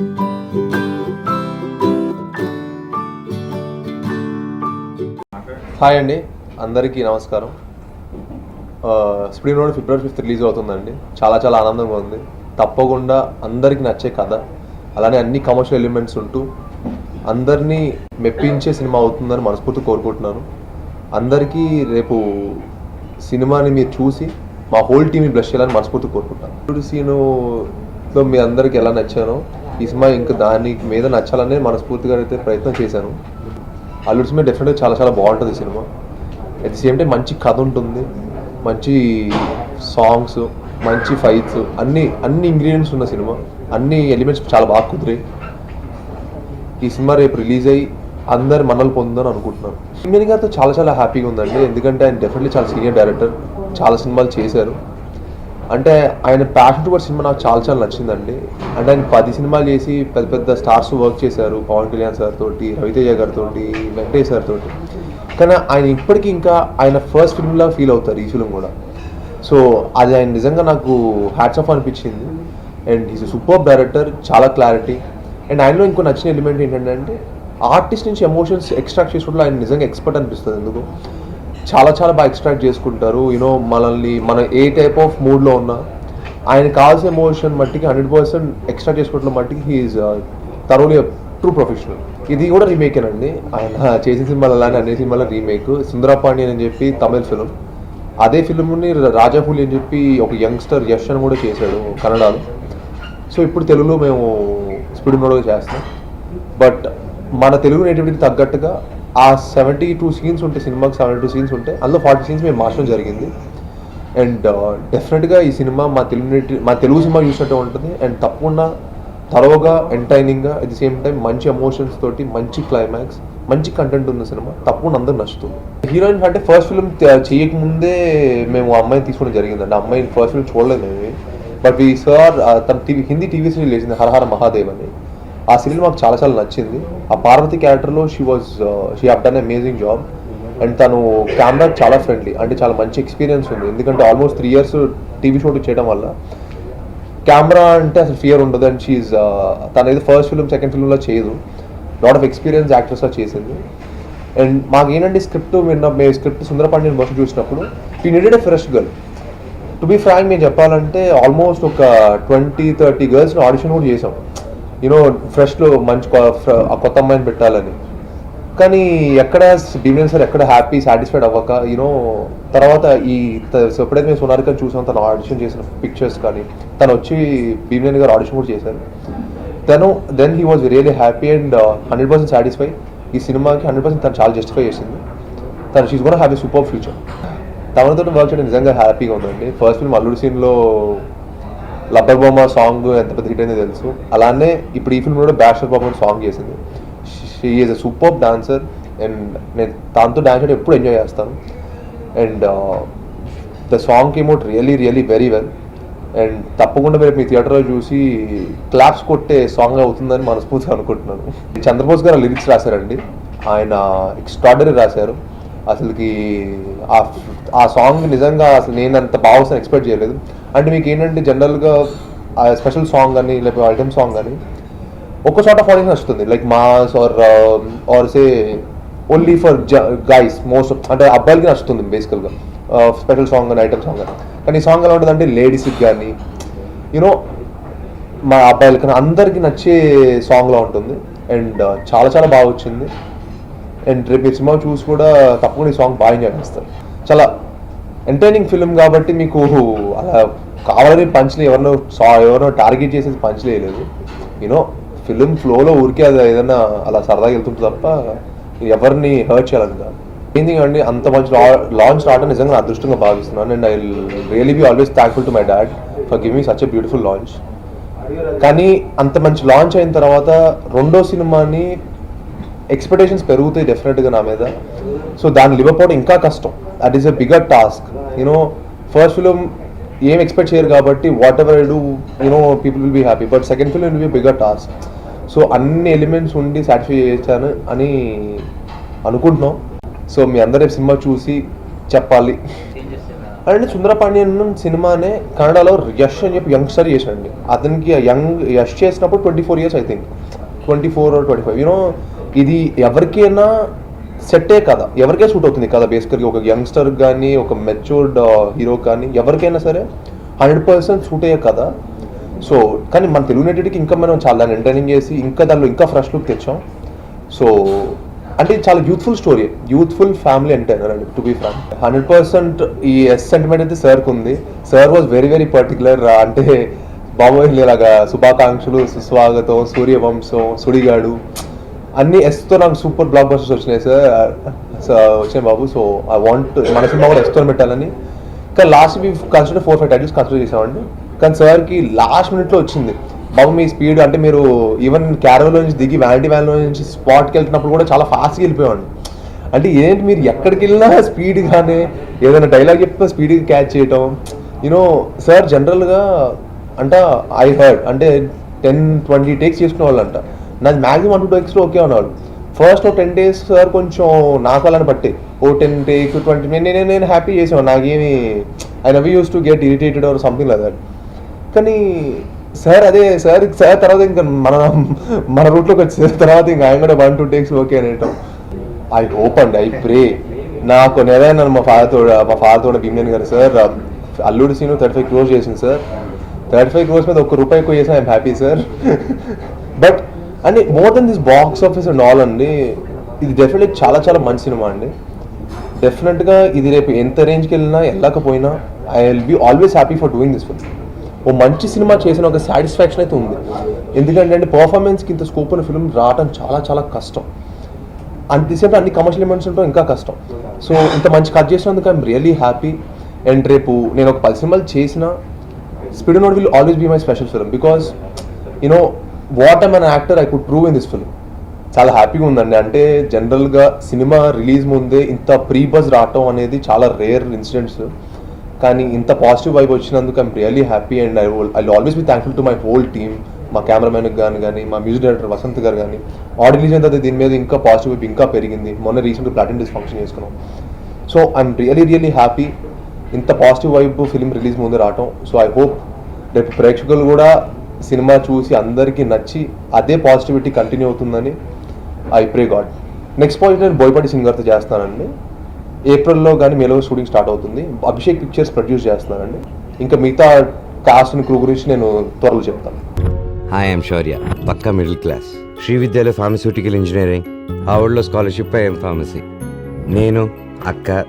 Hi అండి అందరికీ నమస్కారం. Spring road February fifth release అవుతుందండి. చాలా చాలా ఆనందంగా ఉంది. తప్పకుండా అందరికీ నచ్చే కథ. అలానే అన్ని కమర్షియల్ ఎలిమెంట్స్ ఉంటూ అందరినీ మెప్పించే సినిమా అవుతుందని మనస్ఫూర్తి కోరుకుంటున్నాను. అందరికీ రేపు సినిమాని మీరు చూసి మా హోల్ టీమ్ని బ్లష్ చేయాలని మనస్ఫూర్తి కోరుకుంటాను ఇప్పుడు సీనులో మీ అందరికి ఎలా నచ్చానో ఈ సినిమా ఇంకా దాని మీద నచ్చాలనే మనస్ఫూర్తిగా అయితే ప్రయత్నం చేశాను. అల్లుడు సినిమా డెఫినెట్గా చాలా చాలా బాగుంటుంది సినిమా. అట్ ది సేమ్ టైం మంచి కథ ఉంటుంది మంచి సాంగ్స్ మంచి ఫైట్స్ అన్ని అన్ని ఇంగ్రీడియంట్స్ ఉన్న సినిమా. అన్ని ఎలిమెంట్స్ చాలా బాగా కుదిరాయి. ఈ సినిమా రేపు రిలీజ్ అయ్యి అందరు మనల్ని పొందని అనుకుంటున్నాను. సింగర్ గారితో చాలా చాలా హ్యాపీగా ఉందండి. ఎందుకంటే ఆయన డెఫినెట్లీ చాలా సీనియర్ డైరెక్టర్ చాలా సినిమాలు చేశారు. అంటే ఆయన ప్యాషన్ టువర్డ్ సినిమా నాకు చాలా చాలా నచ్చిందండి. అంటే ఆయన పది సినిమాలు చేసి పెద్ద పెద్ద స్టార్స్ వర్క్ చేశారు. పవన్ కళ్యాణ్ సార్ తోటి రవితేజ గారితో వెంకటేష్ సార్ తోటి. కానీ ఆయన ఇప్పటికీ ఇంకా ఆయన ఫస్ట్ ఫిల్మ్లా ఫీల్ అవుతారు ఈ ఫిల్మ్ కూడా. సో అది ఆయన నిజంగా నాకు హ్యాట్స్ ఆఫ్ అనిపించింది. అండ్ ఈజ్ సూపర్ డైరెక్టర్ చాలా క్లారిటీ అండ్ ఆయనలో ఇంకో నచ్చిన ఎలిమెంట్ ఏంటంటే ఆర్టిస్ట్ నుంచి ఎమోషన్స్ ఎక్స్ట్రాక్ట్ చేసుకోవడంలో ఆయన నిజంగా ఎక్స్పర్ట్ అనిపిస్తుంది. ఎందుకు? చాలా చాలా బాగా ఎక్స్ట్రాక్ట్ చేసుకుంటారు. యూనో మనల్ని మన ఏ టైప్ ఆఫ్ మూడ్లో ఉన్నా ఆయన కావాల్సిన ఎమోషన్ మట్టికి హండ్రెడ్ పర్సెంట్ ఎక్స్ట్రా చేసుకుంటున్న మట్టికి హీఈస్ తరోలీ ట్రూ ప్రొఫెషనల్ ఇది కూడా రీమేకేనండి ఆయన చేసిన సినిమాలు అలానే అన్ని సినిమాల రీమేక్ సుందరపాండి అని చెప్పి తమిళ ఫిలిం అదే ఫిలింని రాజాపూలి అని చెప్పి ఒక యంగ్స్టర్ యష్ అని కూడా చేశాడు కన్నడలో. సో ఇప్పుడు తెలుగులో మేము స్పీడ్ మోడ్గా చేస్తాం బట్ మన తెలుగు నేటివిటీకి తగ్గట్టుగా ఆ సెవెంటీ టూ సీన్స్ ఉంటే సినిమాకి సెవెంటీ టూ సీన్స్ ఉంటే అందులో ఫార్టీ సీన్స్ మేము మార్చడం జరిగింది. అండ్ డెఫినెట్గా uh, ఈ సినిమా మా తెలుగు నేటి మా తెలుగు సినిమా చూసినట్టు ఉంటుంది. అండ్ తప్పకుండా తరోగా ఎంటైనింగ్గా అట్ ది సేమ్ టైం మంచి ఎమోషన్స్ తోటి మంచి క్లైమాక్స్ మంచి కంటెంట్ ఉన్న సినిమా తప్పకుండా అందరూ నచ్చుతుంది. హీరోయిన్ అంటే ఫస్ట్ ఫిల్మ్ uh, చేయకముందే మేము ఆ అమ్మాయిని తీసుకోవడం జరిగిందండి. ఆ అమ్మాయిని ఫస్ట్ ఫిల్మ్ చూడలేదు మేము. బట్ ఈ సార్ తన టీవీ హిందీ టీవీ సీరియల్ వేసింది హరహర మహాదేవ్ అని. ఆ సీరియల్ మాకు చాలా చాలా నచ్చింది. ఆ పార్వతి క్యారెక్టర్లో she was she have done amazing job and తను కెమెరా చాలా ఫ్రెండ్లీ అంటే చాలా మంచి ఎక్స్పీరియన్స్ ఉంది. ఎందుకంటే almost three years TV shoot చేయడం వల్ల కెమెరా అంటే అసలు ఫియర్ ఉండదు. అండ్ షీఈ్ తన ఏదో ఫస్ట్ ఫిల్మ్ సెకండ్ ఫిల్మ్లో చేయదు. లాట్ ఆఫ్ ఎక్స్పీరియన్స్ యాక్టర్స్గా చేసింది. అండ్ మాకు ఏంటంటే స్క్రిప్ట్ విన్న మేము స్క్రిప్ట్ సుందరపాండ్యన్ వర్క్ చూసినప్పుడు ఈ needed a fresh girl to be frank మేము చెప్పాలంటే ఆల్మోస్ట్ ఒక ట్వంటీ థర్టీ గర్ల్స్ని ఆడిషన్ కూడా చేసాం యూనో ఫ్రెష్లో మంచి కొత్త అమ్మాయిని పెట్టాలని. కానీ ఎక్కడ భీమేన్ సార్ ఎక్కడ హ్యాపీ సాటిస్ఫైడ్ అవ్వక యూనో తర్వాత ఈ త- ఎప్పుడైతే మేము సునారికని చూసాం తను ఆడిషన్ చేసిన పిక్చర్స్ కానీ తను వచ్చి భీమేన్ గారు ఆడిషన్ కూడా చేశారు. తను then he was really happy and hundred percent satisfy ఈ సినిమాకి హండ్రెడ్ పర్సెంట్ తను చాలా జస్టిఫై చేసింది. తను షీస్ కూడా హ్యాపీ సూపర్ ఫ్యూచర్ తమతో వర్క్ చేయడం నిజంగా హ్యాపీగా ఉందండి. ఫస్ట్ ఫిల్మ్ అల్లుడు సీన్లో లబ్బర్ బొమ్మ సాంగ్ ఎంత పెద్ద హిట్ అయిందో తెలుసు. అలానే ఇప్పుడు ఈ ఫిల్మ్ కూడా బ్యాషర్ బాబు సాంగ్ చేసింది. She is a super dancer and నేను దాంతో డాన్స్ అంటే ఎప్పుడు ఎంజాయ్ చేస్తాను. And the song came out really really very well and తప్పకుండా మీరు మీ థియేటర్లో చూసి క్లాప్స్ కొట్టే సాంగ్ అవుతుందని మనస్ఫూర్తిగా అనుకుంటున్నాను. చంద్రబోస్ గారు లిరిక్స్ రాశారండి. ఆయన ఎక్స్ట్రాడరీ రాశారు. అసలుకి ఆ ఆ సాంగ్ నిజంగా అసలు నేను అంత బాగా ఎక్స్పెక్ట్ చేయలేదు. అంటే మీకు ఏంటంటే జనరల్గా ఆ స్పెషల్ సాంగ్ కానీ లేకపోతే ఐటమ్ సాంగ్ కానీ సార్ట్ ఆఫ్ ఆడియన్స్ వస్తుంది. Like mass or or say only for guys most అంటే అబ్బాయిలకి నచ్చుతుంది బేసికల్గా స్పెషల్ సాంగ్ అని ఐటమ్ సాంగ్ అని కానీ ఈ సాంగ్ ఎలా ఉంటుంది అంటే లేడీస్కి కానీ యూనో మా అబ్బాయిలకి కానీ అందరికీ నచ్చే సాంగ్లా ఉంటుంది. అండ్ uh, చాలా చాలా బాగా వచ్చింది అండ్ రేపు ఈ సినిమా చూసి కూడా తప్పకుండా ఈ సాంగ్ బాగా ఎంజాయ్ చేస్తారు. చాలా ఎంటర్టైనింగ్ ఫిల్మ్ కాబట్టి మీకు అలా కావాలని పంచలే ఎవరినో సా ఎవరినో టార్గెట్ చేసేది పంచలేదు యూనో ఫిలిం ఫ్లోలో ఊరికే అది ఏదైనా అలా సరదాగా వెళ్తుంటుంది తప్ప ఎవరిని హర్ట్ చేయాలని కాదు. ఏంటి అండి అంత మంచి లాంచ్ రావడం నిజంగా అదృష్టంగా భావిస్తున్నాను. And I really be always thankful to my dad for giving such a beautiful launch కానీ అంత మంచి లాంచ్ అయిన తర్వాత రెండో సినిమాని ఎక్స్పెక్టేషన్స్ పెరుగుతాయి డెఫినెట్గా నా మీద. సో దాన్ని లివ్ ఇంకా కష్టం. That is a bigger task you know first film ఏం ఎక్స్పెక్ట్ చేయరు కాబట్టి whatever I do you know people will be happy but second film will be bigger task so అన్ని ఎలిమెంట్స్ ఉండి సాటిస్ఫై చేశాను అని అనుకుంటున్నాం. సో మీ అందరి సినిమా చూసి చెప్పాలి. అండ్ సుందరపాండ్యన్ సినిమానే కన్నడలో యష్ అని చెప్పి యంగ్స్టర్ చేశాడండి. అతనికి యంగ్ యష్ చేసినప్పుడు twenty four years I think twenty four twenty five you know ఇది ఎవరికైనా సెట్టే కదా. ఎవరికే సూట్ అవుతుంది కదా బేసికల్గా ఒక యంగ్స్టర్ కానీ ఒక మెచ్యూర్డ్ హీరో కానీ ఎవరికైనా సరే హండ్రెడ్ పర్సెంట్ సూట్ అయ్యే కదా. సో కానీ మన తెలుగు నేటికి ఇంకా మనం చాలా ఎంటర్టైనింగ్ చేసి ఇంకా దానిలో ఇంకా ఫ్రెష్ లుక్ తెచ్చాం. సో అంటే చాలా youthful story youthful family entertainer అండి to be frank hundred percent ఈ ఎస్ సెంటిమెంట్ అయితే సార్కి ఉంది. Sir was very very particular అంటే బాబోయ్ ఇలాగా శుభాకాంక్షలు సుస్వాగతం సూర్యవంశం సుడిగాడు. అన్ని ఎస్తో నాకు సూపర్ బ్లాక్ బస్టర్స్ వచ్చినాయి సార్ స- వచ్చినాయి బాబు. సో ఐ వాంట్ మన సినిమా కూడా ఎస్తో పెట్టాలని. కానీ last we consider four five titles consider చేసామండి. కానీ సార్కి లాస్ట్ మినిట్లో వచ్చింది. బాబు మీ స్పీడ్ అంటే మీరు ఈవెన్ క్యారోలో నుంచి దిగి వ్యానిటీ వ్యాన్లో నుంచి స్పాట్కి వెళ్తున్నప్పుడు కూడా చాలా ఫాస్ట్గా వెళ్ళిపోయాడు అంటే ఏంటి మీరు ఎక్కడికి వెళ్ళినా స్పీడ్గానే ఏదైనా డైలాగ్ చెప్తే స్పీడ్గా క్యాచ్ చేయటం. యూనో సార్ జనరల్గా అంటే ఐ హర్డ్ అంటే టెన్ ట్వంటీ టేక్స్ చేసుకునే వాళ్ళంట నాది మ్యాక్సిమం వన్ టూ టేక్స్లో ఓకే ఉన్నాడు ఫస్ట్ ఓ టెన్ డేస్ సార్ కొంచెం నాకు అలాని పట్టే ఓ టెన్ టేక్ ట్వంటీ నేను నేను హ్యాపీ చేసాను నాకేమి I now use to get irritated or something like that కానీ సార్ అదే సార్ సార్ తర్వాత ఇంకా మన మన రూట్లోకి వచ్చే తర్వాత ఇంకా ఆయన కూడా one two takes okay అనేటం I hope and I pray నాకు నేనైనా మా ఫాదర్ తోడ మా ఫాదర్ తోడు భీమేన్ గారు సార్ అల్లుడి సీను థర్టీ ఫైవ్ క్రోర్స్ చేసింది సార్ థర్టీ ఫైవ్ క్రోర్స్ మీద ఒక్క రూపాయి ఎక్కువ చేసిన I'm happy sir but and more then this box office and all అండి ఇది డెఫినెట్లీ చాలా చాలా మంచి సినిమా అండి. డెఫినెట్గా ఇది రేపు ఎంత రేంజ్కి వెళ్ళినా వెళ్ళకపోయినా I will be always happy for doing this film ఓ మంచి సినిమా చేసిన ఒక సాటిస్ఫాక్షన్ అయితే ఉంది. ఎందుకంటే అంటే పర్ఫార్మెన్స్కి ఇంత స్కోప్ ఉన్న ఫిల్మ్ రావడం చాలా చాలా కష్టం. అండ్ దిసేపు అన్ని కమర్షియల్ ఎలిమెంట్స్ ఉంటాం ఇంకా కష్టం. సో ఇంత మంచి కట్ చేసినందుకు ఐఎమ్ రియలీ హ్యాపీ అండ్ రేపు నేను ఒక పది సినిమాలు చేసిన speed note will always be my special film because you know what am an actor I could prove in this film. చాలా హ్యాపీగా ఉందండి. అంటే జనరల్గా సినిమా రిలీజ్ ముందే ఇంత ప్రీ బజ్ రావటం అనేది చాలా రేర్ ఇన్సిడెంట్స్. కానీ ఇంత పాజిటివ్ వైబ్ వచ్చినందుకు I'm really happy and I I always be thankful to my whole team మా కెమెరామెన్కి కానీ కానీ మా మ్యూజిక్ డైరెక్టర్ వసంత్ గారు కానీ ఆడియో రిలీజ్ అయిన దీని మీద ఇంకా పాజిటివ్ వైబ్ ఇంకా పెరిగింది. మొన్న రీసెంట్గా ప్లాటిన్ డిస్ఫంక్షన్ చేసుకున్నాం. So I'm really really happy. ఇంత పాజిటివ్ వైబ్ ఫిల్మ్ రిలీజ్ ముందు రావటం. సో ఐ హోప్ రేపు ప్రేక్షకులు కూడా సినిమా చూసి అందరికీ నచ్చి అదే పాజిటివిటీ కంటిన్యూ అవుతుందని I pray God next point నేను బోయపాటి సింగర్తో చేస్తానండి. ఏప్రిల్లో కానీ మేలో షూటింగ్ స్టార్ట్ అవుతుంది. అభిషేక్ పిక్చర్స్ ప్రొడ్యూస్ చేస్తున్నానండి ఇంకా మిగతా కాస్ట్ క్రూ గురించి నేను త్వరలో చెప్తాను. Hi I'm Shaurya Pakka middle class Sri Vidyalaya pharmaceutical engineering హావర్డ్లో scholarship I'm pharmacy నేను అక్క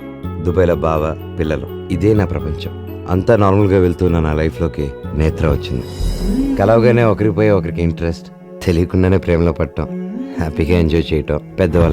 దుబాయ్లో బావ పిల్లలు. ఇదే నా ప్రపంచం. అంతా నార్మల్గా వెళ్తున్న నా లైఫ్లోకి నేత్ర వచ్చింది. కలవగానే ఒకరిపోయి ఒకరికి ఇంట్రెస్ట్ తెలియకుండానే ప్రేమలో పట్టడం హ్యాపీగా ఎంజాయ్ చేయటం పెద్దవాళ్ళ